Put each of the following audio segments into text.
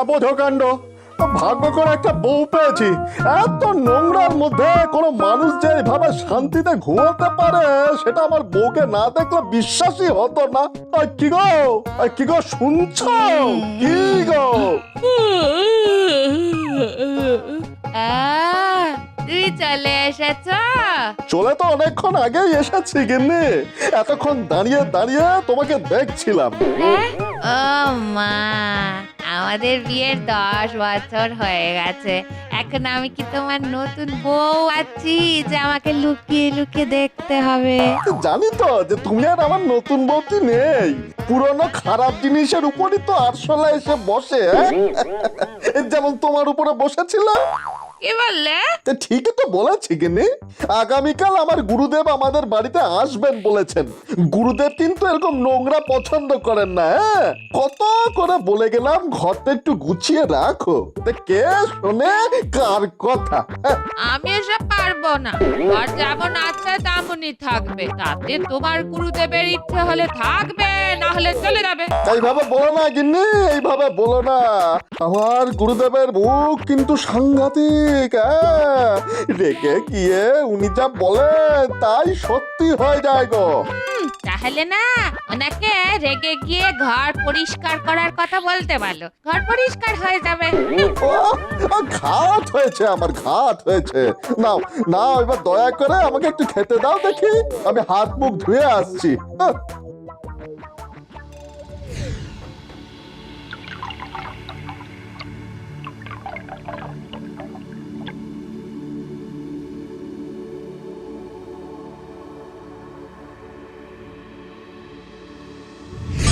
অবোধকাণ্ড। ভাগ্য করে একটা বউ পেয়েছি। এত নোংরার মধ্যে কোনো মানুষ যে এইভাবে শান্তিতে ঘুমাতে পারে সেটা আমার বউকে না দেখলে বিশ্বাসই হতো না। কি গো? কি গো শুনছ? কি গো? তুই চলে এসেছ? চলে তো অনেকক্ষণ আগেই এসেছি গিন্নি। এতক্ষণ দাঁড়িয়ে দাঁড়িয়ে তোমাকে দেখছিলাম। হ্যাঁ? ও মা। আমাদের বিয়ের দশ বছর হয়ে গেছে। এখন আমি কি তোমার নতুন বউ আছি যে আমাকে লুকিয়ে লুকিয়ে দেখতে হবে? জানি তো যে তুমি আর আমার নতুন বউটি নেই। পুরনো খারাপ জিনিসের উপরই তো আরশোলা এসে বসে হ্যাঁ? যেমন তোমার উপরে বসেছিল। তা ঠিকই তো বলেছি কিনি আগামীকাল আমার গুরুদেব আমাদের বাড়িতে আসবেন বলেছেন। গুরুদেব কিন্তু এরকম নোংরা পছন্দ করেন না হ্যাঁ? কত করে বলে গেলাম ঘরটা একটু গুছিয়ে রাখো। তা কে শোনে? কার কথা? হ্যাঁ, আমি এসব পারব না। আর যেমন আছে তেমনই থাকবে। তাতে তোমার গুরুদেবের ইচ্ছে হলে থাকবে। না হলে চলে যাবে। এইভাবে বলো না গিন্নি এইভাবে বলো না। আমার গুরুদেবের মুখ কিন্তু সাংঘাতিক হ্যাঁ? রেখে গিয়ে উনি যা বলেন তাই সত্যি হয়ে যায় গো। তাহলে না ওনাকে রেগে গিয়ে ঘর পরিষ্কার করার কথা বলতে পারল ঘর পরিষ্কার হয়ে যাবে। ঘাত হয়েছে আমার ঘাত হয়েছে। নাও নাও এবার দয়া করে আমাকে একটু খেতে দাও দেখি। আমি হাত মুখ ধুয়ে আসছি।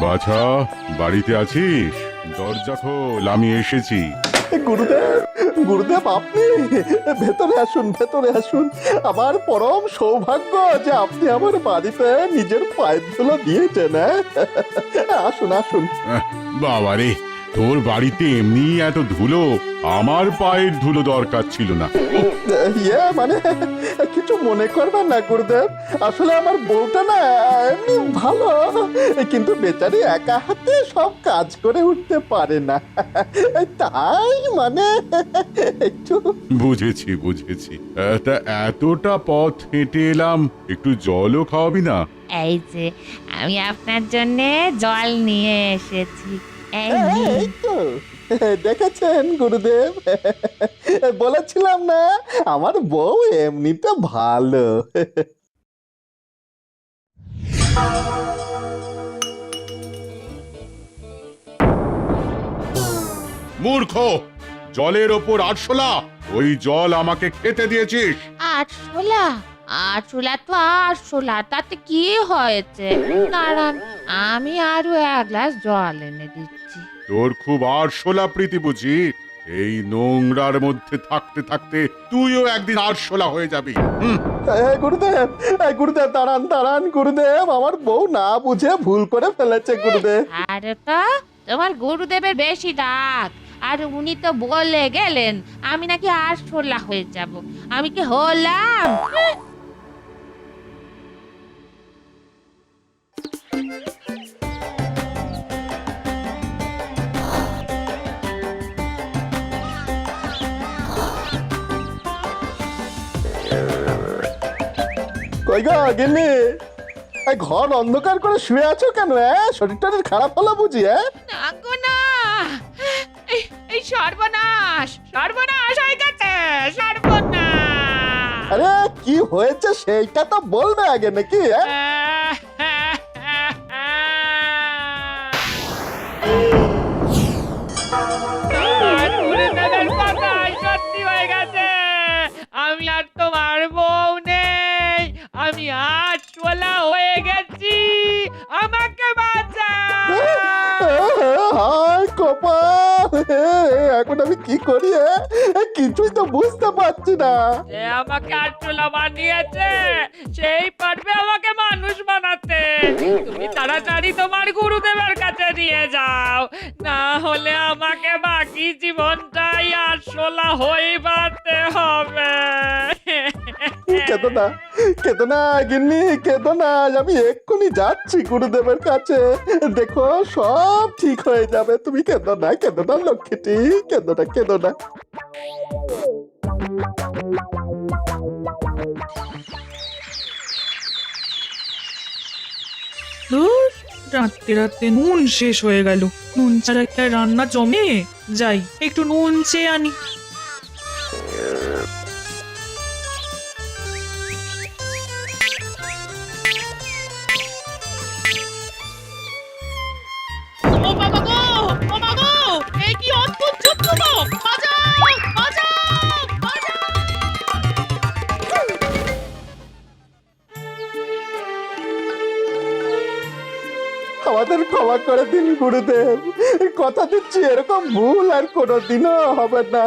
বাছা বাড়িতে আছিস? দরজা খোল আমি এসেছি। গুরুদেব গুরুদেব আপনি ভেতরে আসুন ভেতরে আসুন। আমার পরম সৌভাগ্য যে আপনি আমার বাড়িতে নিজের পায়ের ধুলো দিয়েছেন হ্যাঁ? আসুন আসুন। বাবা রে তোর বাড়িতে এমনি এত ধুলো আমার পায়ের ধুলো দরকার ছিল না। ইয়ে মানে কিছু মনে করবেন না গুরুদেব। আসলে আমার বউটা না এমনি ভালো কিন্তু বেচারি একা হাতে সব কাজ করে উঠতে পারে না। তাই মানে একটু বুঝেছি বুঝেছি। তা এতটা পথ হেঁটে এলাম একটু জলও খাওয়াবি না? এই যে আমি আপনার জন্য জল নিয়ে এসেছি। এই নিন। এই তো। দেখেছেন গুরুদেব। বলেছিলাম না আমার বউ এমনিতে ভালো। মূর্খ জলের ওপর আরশোলা ওই জল আমাকে খেতে দিয়েছিস। আটশোলা আটশোলা তো আটশোলা তাতে কি হয়েছে? দাঁড়ান আমি আরও এক গ্লাস জল এনে দিচ্ছি। তোর খুব আরশোলা প্রীতি বুঝি? এই নোংরার মধ্যে থাকতে থাকতে তুইও একদিন আরশোলা হয়ে যাবি। গুরুদেব গুরুদেব দাঁড়ান দাঁড়ান গুরুদেব আমার বউ না বুঝে ভুল করে ফেলেছে গুরুদেব। আর তো তোমার গুরুদেবের বেশি ডাক আর উনি তো বলে গেলেন আমি নাকি আরশোলা হয়ে যাব আমি কি হলাম? কই গো গিন্নি? এই ঘর অন্ধকার করে শুয়ে আছো কেন হ্যাঁ শরীরটা খারাপ হলো বুঝি হ্যাঁ না গো না। এই এই সর্বনাশ সর্বনাশ হয়ে গেছে সর্বনাশ। আরে কি হয়েছে সেইটা তো বলবে আগে নাকি হ্যাঁ সত্যি হায় কপাল! এখন আমি কি করি? কিছুই তো বুঝতে পারছি না। যে আমাকে আটচোলা বানিয়েছে। সেই পারবে আমাকে মানুষ বানাতে। তুমি তাড়াতাড়ি তোমার গুরুদেবের কাছে নিয়ে যাও। না হলে আমাকে বাকি জীবনটাই আটশোলা হয়ে বাঁচতে হবে। কেতো না কেতো না গিন্নি কেতো না আমি এক্ষুনি যাচ্ছি গুরুদেবের কাছে। দেখো, সব ঠিক হয়ে যাবে। তুমি কেঁদো না কেঁদো না লক্ষ্মীটি কেঁদো না কেঁদো না রাত্রে রাত্রে নুন শেষ হয়ে গেল। নুন ছাড়া একটা রান্না জমে। যাই, একটু নুন চেয়ে আনি। ক্ষমা করে দিন, গুরুদেব। কথা দিচ্ছি, এরকম ভুল আর কোনোদিনও হবে না।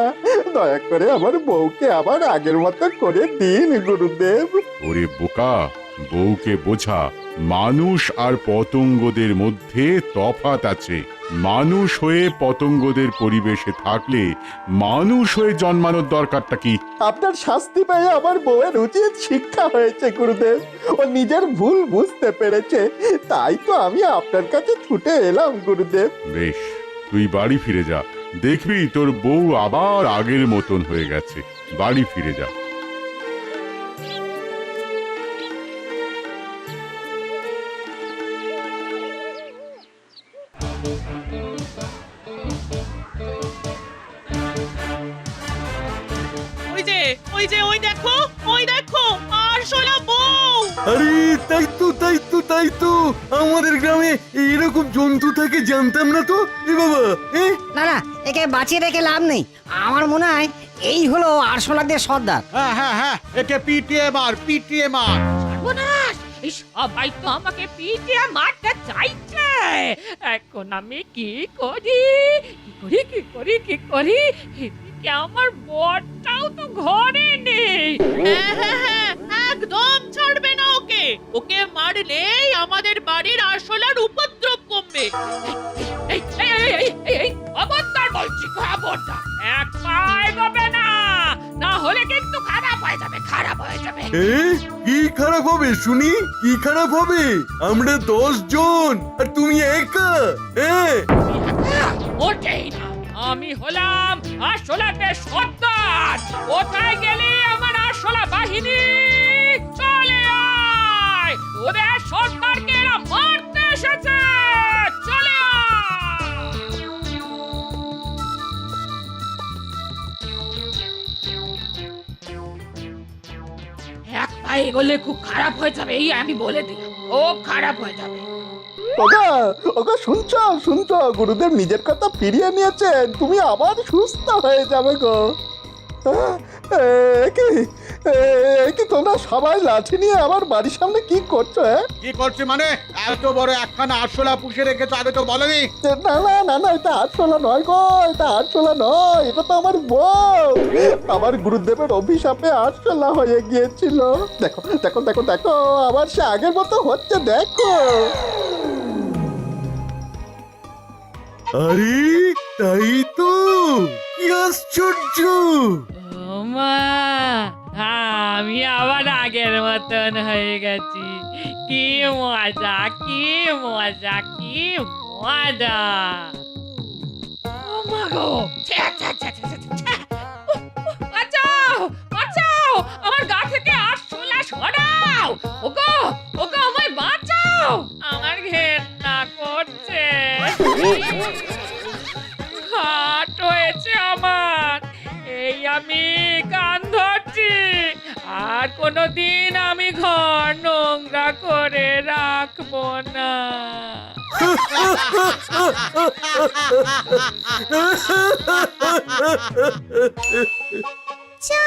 দয়া করে আমার বউকে আবার আগের মতো করে দিন, গুরুদেব। ওরে বোকা, বউকে বোঝা, মানুষ আর পতঙ্গদের মধ্যে তফাত আছে। মানুষ হয়ে পতঙ্গদের পরিবেশে থাকলে মানুষ হয়ে জন্মানোর দরকারটা কি? আপনার শাস্তি পেয়ে আমার বউয়ের উচিত শিক্ষা হয়েছে গুরুদেব। ও নিজের ভুল বুঝতে পেরেছে। তাই তো আমি আপনার কাছে ছুটে এলাম গুরুদেব। বেশ তুই বাড়ি ফিরে যা। দেখবি তোর বউ আবার আগের মতন হয়ে গেছে। বাড়ি ফিরে যা। আরে তাই তো তাই তো তাই তো। আমাদের গ্রামে এরকম জন্তু থাকে জানতাম না তো। এ বাবা এ? না না একে বাঁচিয়ে রেখে লাভ নেই। আমার মনে হয় এই হলো আরশোলাদের সর্দার। হ্যাঁ হ্যাঁ হ্যাঁ একে পিটিয়ে মার পিটিয়ে মার। সর্বনাশ! এই সবাই তো আমাকে পিটিয়ে মারতে চাইছে। এখন আমি কি করি? কি করি কি করি কি করি? এদিকে আমার বরটাও তো ঘরে নেই। একদম ছাড়বে ওকে ওকে মারলেই আমাদের বাড়ির আসলার উপদ্রব কমবে। এই এই এই এই এই এই খবরদার বলছি খবরদার। এক পায়ে গবে না না হলে কিন্তু খারাপ হয়ে যাবে খারাপ হয়ে যাবে। এ কি খারাপ হবে শুনি কি খারাপ হবে? আমরা দশ জন আর তুমি একা এ। ওঠেই না। আমি হলাম আসলাতে সর্দার। কোথায় গেলে আমার আসলা বাহিনী? চলে আয়! তোদের সর্দারকে এরা মারতে এসেছে। চলে এক পায়ে গেলে খুব খারাপ হয়ে যাবে এই আমি বলে দিলাম খুব খারাপ হয়ে যাবে। ওগা ওগা শুনছো শুনছো গুরুদেব নিজের কথা ফিরিয়ে নিয়েছেন তুমি আবার সুস্থ হয়ে যাবে গো। কি? কি তোমরা সবাই লাঠি নিয়ে আমার বাড়ির সামনে কি করছ হ্যাঁ? কি করছে মানে? এত বড় একখানা আরশোলা পুষে রেখেছো আগে তো বলনি। না না না না এটা আটশোলা নয় গো এটা আটশোলা নয় এটা তো আমার বউ। আমার গুরুদেবের অভিশাপে আটশোলা হয়ে গিয়েছিল। দেখো দেখো দেখো দেখো আবার সে আগের মতো হচ্ছে দেখো। আরে তাই তো কি আশ্চর্য! মা আমি আবার আগের মতন হয়ে গেছি। কি মজা কি মজা কি মজা। ও মা গো ছ্যা, ছ্যা, ছ্যা, ছ্যা, ছ্যা, ছ্যা। উহ, উহ, বাঁচাও বাঁচাও আমার গা থেকে আর আরশোলা সরাও। ওগো ওগো আমায় বাঁচাও। আমার ঘেন্না করছে। আর কোনোদিন আমি ঘর নোংরা করে রাখবো না চা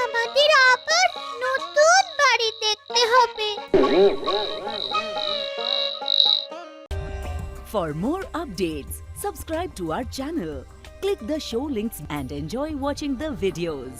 আমাদের আবার নতুন বাড়ি দেখতে হবে For more updates, subscribe to our channel, click the show links and enjoy watching the videos.